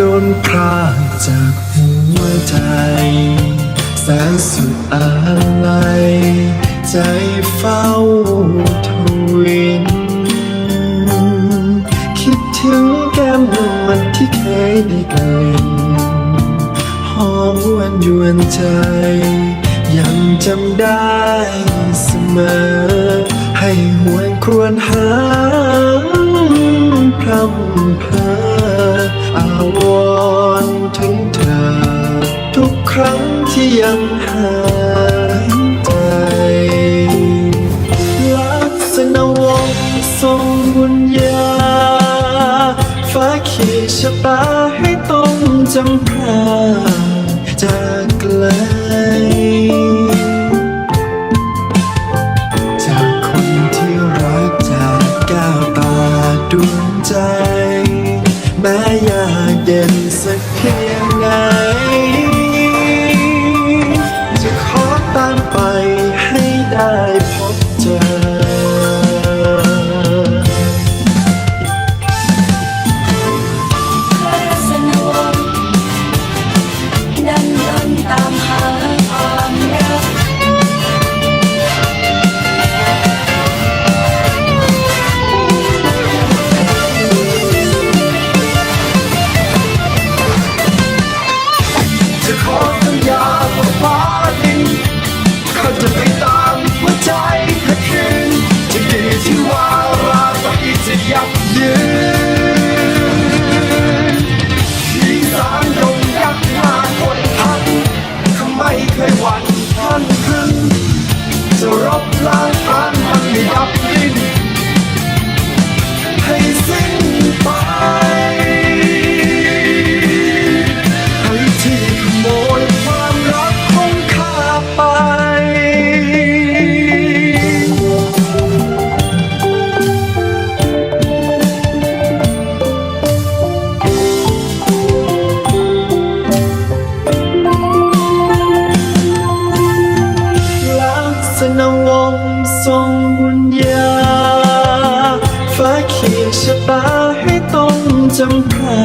ดนพรากจากหัวใจ แสนสุดอะไร ใจเฝ้าทวิน คิดถึงแก้มนุ่มมันที่เคยได้กลิ่นหอมหวนยวนใจ ยังจำได้เสมอ ให้หวนครวญหา รั้งที่ยังหายใจลักษณะวงทรงบุญญาฟ้าขีดชะตาให้ต้องจำพราจากไกลจากคนที่รักจากก้าวตาดวงใจ แม้ยากเย็นสักเพียงไหน ใจเธอคืนจะดี ชะตาให้ต้องจำพา